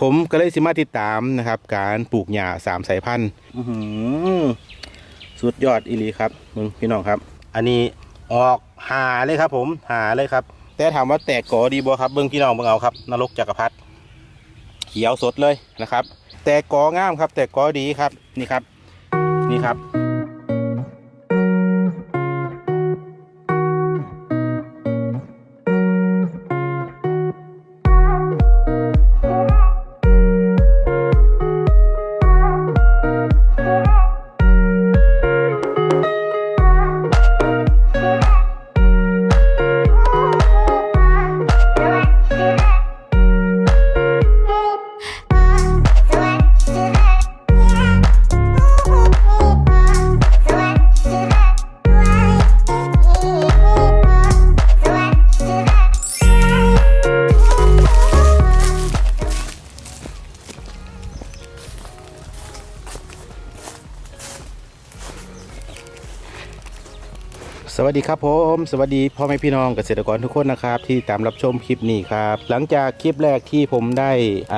ผมก็เลยสิมาติดตามนะครับ การปลูกหญ้าสามสายพันธุ์อื้อหือสุดยอดอีหลีครับมึงพี่น้องครับ อันนี้ออกหาเลยครับ ผมหาเลยครับ แต่ถามว่าแตกกอดีบ่ครับเบิ้งพี่น้องเบิ่งเอาครับนรกจักรพรรดิเขียวสดเลยนะครับ แต่กองามครับ แต่กอดีครับนี่ครับ นี่ครับ สวัสดีครับผมสวัสดีพ่อแม่พี่น้องเกษตรกรทุกคนนะครับที่ตามรับชมคลิปนี้ครับหลังจากคลิปแรกที่ผมได้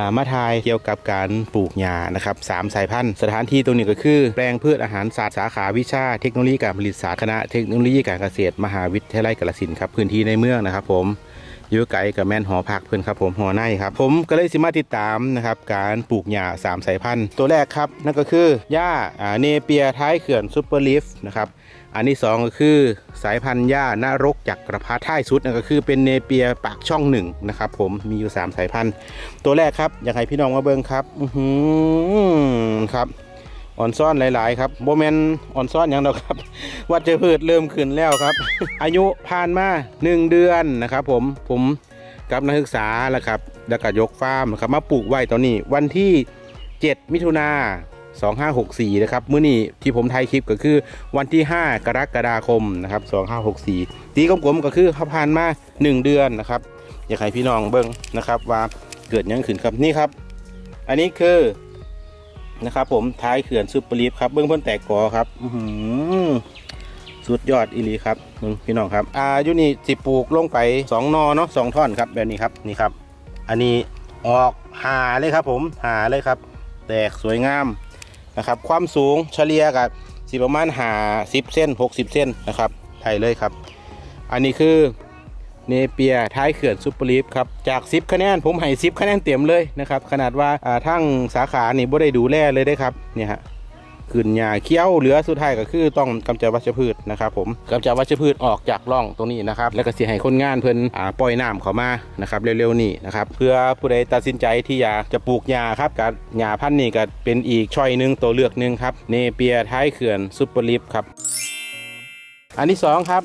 ามาทายเกี่ยวกับการปลูกหญ้านะครับสามสายพันธุ์ สถานที่ตรงนี้ก็คือ แปลงพืชอาหารศาสตร์สาขาวิชาเทคโนโลยีการผลิตศาสตร์คณะเทคโนโลยีการเกษตรมหาวิทยาลัยกาฬสินธุ์ครับพื้นที่ในเมืองนะครับผม อยู่ไกลกับแม่นหอพักเพื่อนครับผมหอในครับผมก็เลยสิมาติดตามนะครับการปลูกหญ้าสามสายพันธุ์ ตัวแรกครับ นั่นก็คือหญ้าเนเปียท้ายเขื่อนซูเปอร์ลิฟนะครับอันที่สองก็คือสายพันธุ์หญ้านรกจักรพรรดิท้ายสุดนั่นก็คือเป็นเนเปียปากช่องหนึ่งนะครับผมมีอยู่ 3 สายพันธุ์ ตัวแรกครับอยากให้พี่น้องมาเบิ่งครับ อือครับ อ่อนซ่อนหลาย ๆ ครับโบแมนอ่อนซ่อนอย่างเดียวครับ วัชพืชเริ่มขึ้นแล้วครับ อายุผ่านมา 1 เดือนนะครับ ผมผมกับนักศึกษาแล้วครับแล้วก็ยกฟาร์มนะครับมาปลูกไว้ตอนนี้ วันที่ 7 มิถุนา2564 นะครับมื้อนี้ที่ผมถ่ายคลิปก็คือวันที่ 5 กรกฎาคมนะครับ2564 ตีกลมๆก็คือเขาผ่านมา 1 เดือนนะครับ อยากให้พี่น้องเบิ่งนะครับว่าเกิดยังขึ้นครับนี่ครับ อันนี้คือ นะครับผมท้ายเขื่อนซูเปอร์ลีฟครับเบื้องเพิ่นแตกกอครับอือสุดยอดอีลีครับมึงพี่น้องครับอายู่นี่สิปลูกลงไปสองนอเนาะสองท่อนครับแบบนี้ครับนี่ครับ อันนี้ออกหาเลยครับ ผมหาเลยครับ แตกสวยงามนะครับ ความสูงเฉลี่ยกับสิประมาณหาสิบเส้นหกสิบเส้นนะครับไทยเลยครับ อันนี้คือ เนเปียท้ายเขื่อนซูเปอร์ลีฟครับ จาก 10 คะแนน ผมให้ 10 คะแนนเต็มเลยนะครับ ขนาดว่าทั้งสาขานี่บ่ได้ดูแลเลยได้ครับเนี่ยฮะขึ้นหญ้าเขี้ยวเหลือสุดท้ายก็คือต้องกำจัดวัชพืชนะครับผมกำจัดวัชพืชออกจากร่องตรงนี้นะครับ แล้วก็เสิให้คนงานเพิ่นอ่าปล่อยน้ำเขามานะครับเร็วๆนี้นะครับเพื่อผู้ใดตัดสินใจที่อยากจะปลูกหญ้าครับกับหญ้าพันธุ์นี้ก็เป็นอีกช่อยหนึ่งตัวเลือกหนึ่งครับเนเปียท้ายเขื่อนซูเปอร์ลีฟครับอันที่สองครับ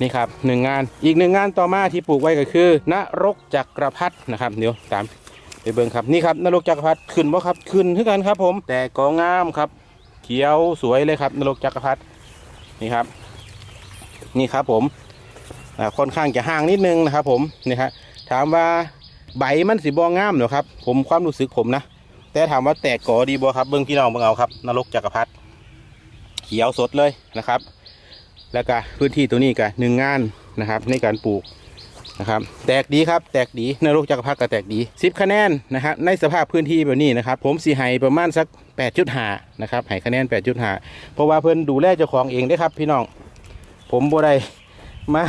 นี่ครับหนึ่งงานอีกหนึ่งงานต่อมาที่ปลูกไว้ก็คือนรกจักรพรรดินะครับเดี๋ยวตามไปเบิ่งครับนี่ครับนรกจักรพรรดิขึ้นบ่ครับขึ้นเท่ากันครับ ผมแต่ก็งามครับ เขียวสวยเลยครับ นรกจักรพรรดินี่ครับ นี่ครับผมค่อนข้างจะห่างนิดนึงนะครับ ผมนี่ฮะถามว่าใบมันสีบองามเหรอครับ ผมความรู้สึกผมนะแต่ถามว่าแตกกอดีบ่ครับเบิ่งพี่น้องเบิ่งเอาครับ นรกจักรพรรดิเขียวสดเลยนะครับ แล้วก็พื้นที่ตัวนี้ก็หนึ่งงานนะครับ ในการปลูกนะครับ แตกดีครับ แตกดีนรกจักรพรรดิก็แตกดี 10 คะแนนนะครับ ในสภาพพื้นที่แบบนี้นะครับ ผมสีให้ประมาณสัก 8.5นะครับให้คะแนน 8.5 เพราะว่าเพิ่อนดูแลเจ้าของเองได้ครับ พี่น้อง ผมบ่ได้มา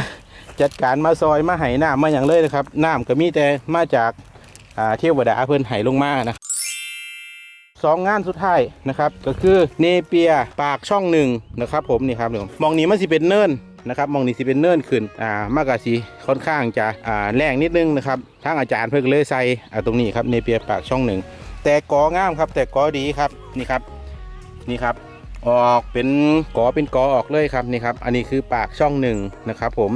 จัดการมาซอยมาให้น้ำมาอย่างเลยนะครับน้ำก็มีแต่มาจากอ่าเทวดาเพิ่อนให้ลงมานะ สองงานสุดท้ายนะครับก็คือเนเปียปากช่องหนึ่งนะครับผมนี่ครับผมมองนี้มันสิเป็นเนินนะครับมองนี้สิเป็นเนินขึ้นอ่ามากกว่าสีค่อนข้างจะอ่าแรงนิดนึงนะครับทางอาจารย์เพิ่งเลยใส่อ่าตรงนี้ครับเนเปียปากช่องหนึ่งแต่กองามครับแต่กอดีครับนี่ครับนี่ครับออกเป็นกอเป็นกอออกเลยครับนี่ครับอันนี้คือปากช่องหนึ่งนะครับผม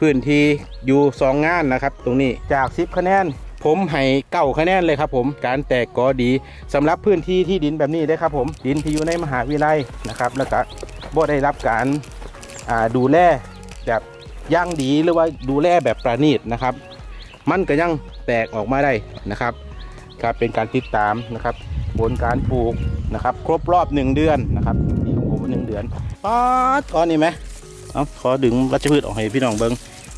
พื้นที่อยู่สองงานนะครับ ตรงนี้จาก10คะแนน ผมให้เก้าคะแนนเลยครับผมการแตกกอดีสำหรับพื้นที่ที่ดินแบบนี้ได้ครับผมดินที่อยู่ในมหาวิทยาลัยนะครับ แล้วก็บ่ได้รับการดูแลแบบย่างดีหรือว่าดูแลแบบประณีตนะครับ มันก็ยังแตกออกมาได้นะครับครับเป็นการติดตามนะครับบนการปลูกนะครับ ครบรอบหนึ่งเดือนนะครับปีของผมหนึ่งเดือนป๊อดก้อนนี่ไหมเอาขอดึงรัชพืชออกให้พี่น้องเบิ้ง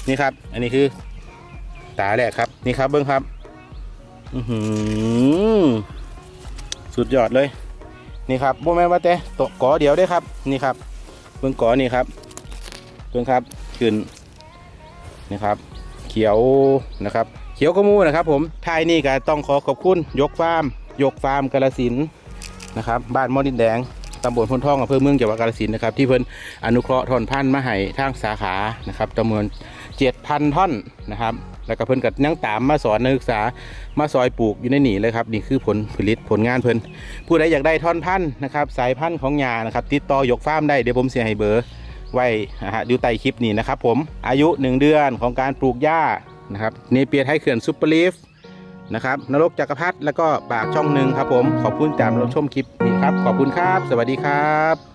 นี่ครับ อันนี้คือตาแรกครับ นี่ครับเบิ้งครับ สุดยอดเลย นี่ครับบ่แม่ว่าแต่ตกกอเดียวได้ครับ นี่ครับเบิ่งกอนี่ครับเบิ่งครับขึ้นนี่ครับ เขียวนะครับ เขียวกระมูนะครับ ผมท้ายนี่ก็ต้องขอขอบคุณยกฟาร์มยกฟาร์มกาลสินนะครับ บ้านมอดินแดงตำบลพนทองอำเภอเมืองจังหวัดกาฬสินธุ์นะครับที่เพิ่นอนุเคราะห์ทอนพันธุ์มาให้ทางสาขานะครับจำนวน7,000 ท่อนนะครับ แล้วก็เพิ่นก็ยังตามมาสอนนักศึกษามาซอยปลูกอยู่ในนี่เลยครับนี่คือผลผลิตผลงานเพิ่นผู้ใดอยากได้ท่อนพันธุ์นะครับสายพันธุ์ของยานะครับติดต่อยกฟาร์มได้เดี๋ยวผมเสียให้เบอร์ไว้นะฮะอยู่ใต้คลิปนี้นะครับผมอายุ 1 เดือนของการปลูกหญ้านะครับเนเปียไทยเขื่อนซุปเปอร์ลีฟนะครับนรกจักรพรรดิแล้วก็ปากช่องหนึ่งครับผมขอบคุณตามรับชมคลิปนี้ครับขอบคุณครับ สวัสดีครับ